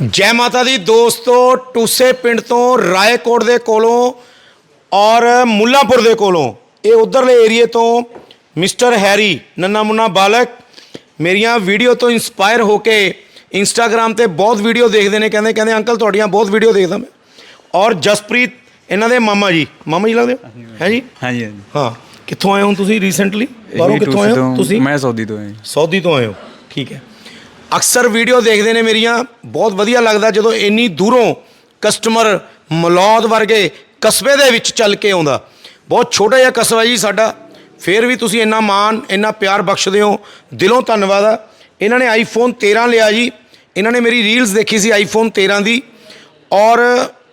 ਜੈ ਮਾਤਾ ਦੀ ਦੋਸਤੋ ਟੂਸੇ ਪਿੰਡ ਤੋਂ ਰਾਏਕੋਟ ਦੇ ਕੋਲੋਂ ਔਰ ਮੁੱਲਾਪੁਰ ਦੇ ਕੋਲੋਂ ਇਹ ਉਧਰਲੇ ਏਰੀਏ ਤੋਂ ਮਿਸਟਰ ਹੈਰੀ ਨੰਨਾ ਮੁੰਨਾ ਬਾਲਕ ਮੇਰੀਆਂ ਵੀਡੀਓ ਤੋਂ ਇਨਸਪਾਇਰ ਹੋ ਕੇ ਇੰਸਟਾਗ੍ਰam ਤੇ ਬਹੁਤ ਵੀਡੀਓ ਦੇਖਦੇ ਨੇ ਕਹਿੰਦੇ ਕਹਿੰਦੇ ਅੰਕਲ ਤੁਹਾਡੀਆਂ ਬਹੁਤ ਵੀਡੀਓ ਦੇਖਦਾ ਮੈਂ। ਔਰ ਜਸਪ੍ਰੀਤ ਇਹਨਾਂ ਦੇ ਮਾਮਾ ਜੀ। ਮਾਮਾ ਜੀ ਲੱਗਦੇ ਹੈ? ਜੀ? ਹਾਂਜੀ ਹਾਂਜੀ। ਹਾਂ। ਕਿੱਥੋਂ ਆਏ ਹੋ ਤੁਸੀਂ ਰੀਸੈਂਟਲੀ ਬਾਹਰੋਂ ਕਿੱਥੋਂ ਆਏ ਹੋ ਤੁਸੀਂ? ਮੈਂ ਸੌਦੀ ਤੋਂ ਹਾਂ ਜੀ। ਸੌਦੀ ਤੋਂ ਆਏ ਹੋ। ਠੀਕ ਹੈ। ਅਕਸਰ ਵੀਡੀਓ ਦੇਖਦੇ ਨੇ ਮੇਰੀਆਂ, ਬਹੁਤ ਵਧੀਆ ਲੱਗਦਾ ਜਦੋਂ ਇੰਨੀ ਦੂਰੋਂ ਕਸਟਮਰ ਮਲੌਦ ਵਰਗੇ ਕਸਬੇ ਦੇ ਵਿੱਚ ਚੱਲ ਕੇ ਆਉਂਦਾ। ਬਹੁਤ ਛੋਟਾ ਜਿਹਾ ਕਸਬਾ ਜੀ ਸਾਡਾ, ਫਿਰ ਵੀ ਤੁਸੀਂ ਇੰਨਾ ਮਾਣ, ਇੰਨਾ ਪਿਆਰ ਬਖਸ਼ਦੇ ਹੋ, ਦਿਲੋਂ ਧੰਨਵਾਦ ਆ। ਇਹਨਾਂ ਨੇ ਆਈਫੋਨ 13 ਲਿਆ ਜੀ, ਇਹਨਾਂ ਨੇ ਮੇਰੀ ਰੀਲਸ ਦੇਖੀ ਸੀ ਆਈਫੋਨ 13 ਦੀ, ਔਰ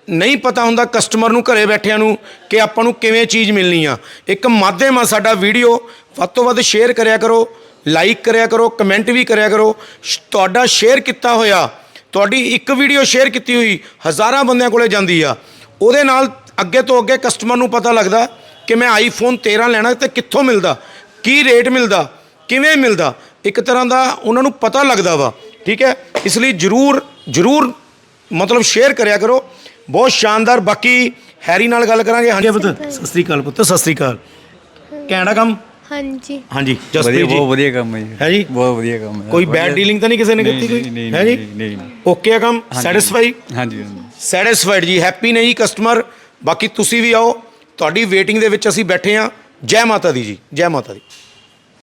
ਨਹੀਂ ਪਤਾ ਹੁੰਦਾ ਕਸਟਮਰ ਨੂੰ ਘਰੇ ਬੈਠਿਆਂ ਨੂੰ ਕਿ ਆਪਾਂ ਨੂੰ ਕਿਵੇਂ ਚੀਜ਼ ਮਿਲਣੀ ਆ। ਇੱਕ ਮਾਧਿਅਮ ਆ ਸਾਡਾ ਵੀਡੀਓ, ਵੱਧ ਤੋਂ ਵੱਧ ਸ਼ੇਅਰ ਕਰਿਆ ਕਰੋ ਲਾਈਕ ਕਰਿਆ ਕਰੋ ਕਮੈਂਟ ਵੀ ਕਰਿਆ ਕਰੋ। ਸ਼- ਤੁਹਾਡਾ ਸ਼ੇਅਰ ਕੀਤਾ ਹੋਇਆ, ਤੁਹਾਡੀ ਇੱਕ ਵੀਡੀਓ ਸ਼ੇਅਰ ਕੀਤੀ ਹੋਈ ਹਜ਼ਾਰਾਂ ਬੰਦਿਆਂ ਕੋਲੇ ਜਾਂਦੀ ਆ। ਉਹਦੇ ਨਾਲ ਅੱਗੇ ਤੋਂ ਅੱਗੇ ਕਸਟਮਰ ਨੂੰ ਪਤਾ ਲੱਗਦਾ ਕਿ ਮੈਂ ਆਈਫੋਨ 13 ਲੈਣਾ ਤੇ ਕਿੱਥੋਂ ਮਿਲਦਾ, ਕੀ ਰੇਟ ਮਿਲਦਾ, ਕਿਵੇਂ ਮਿਲਦਾ। ਇੱਕ ਤਰ੍ਹਾਂ ਦਾ ਉਹਨਾਂ ਨੂੰ ਪਤਾ ਲੱਗਦਾ ਵਾ, ਠੀਕ ਹੈ? ਇਸ ਲਈ ਜਰੂਰ ਜਰੂਰ ਮਤਲਬ ਸ਼ੇਅਰ ਕਰਿਆ ਕਰੋ। ਬਹੁਤ ਸ਼ਾਨਦਾਰ। ਬਾਕੀ ਹੈਰੀ ਨਾਲ ਗੱਲ ਕਰਾਂਗੇ। ਹਾਂਜੀ। ਪੁੱਤ ਸਤਿ ਸ੍ਰੀ ਅਕਾਲ ਪੁੱਤ, ਸਤਿ ਸ੍ਰੀ ਅਕਾਲ। ਕਹਿਣਾ ਕੰਮ? ਹਾਂਜੀ। ਹਾਂਜੀ ਵਧੀਆ ਜਸਪ੍ਰੀਤ ਜੀ। ਬਹੁਤ ਵਧੀਆ ਕੰਮ ਹੈ ਜੀ। ਹੈ ਜੀ? ਬਹੁਤ ਵਧੀਆ ਕੰਮ ਹੈ। ਕੋਈ ਬੈਡ ਡੀਲਿੰਗ ਤਾਂ ਨਹੀਂ ਕਿਸੇ ਨੇ ਕੀਤੀ ਕੋਈ? ਨਹੀਂ, ਹੈ ਜੀ? ਨਹੀਂ, ਨਹੀਂ, ਨਹੀਂ। ਓਕੇ ਆ ਕੰਮ? ਸੈਟੀਸਫਾਈ ਹਾਂਜੀ ਹਾਂਜੀ। ਸੈਟੀਸਫਾਈਡ ਜੀ ਹੈਪੀ ਨੇ ਜੀ ਕਸਟਮਰ ਬਾਕੀ ਤੁਸੀਂ ਵੀ ਆਓ ਤੁਹਾਡੀ ਵੇਟਿੰਗ ਦੇ ਵਿੱਚ ਅਸੀਂ ਬੈਠੇ ਆ ਜੈ ਮਾਤਾ ਦੀ ਜੀ ਜੈ ਮਾਤਾ ਦੀ।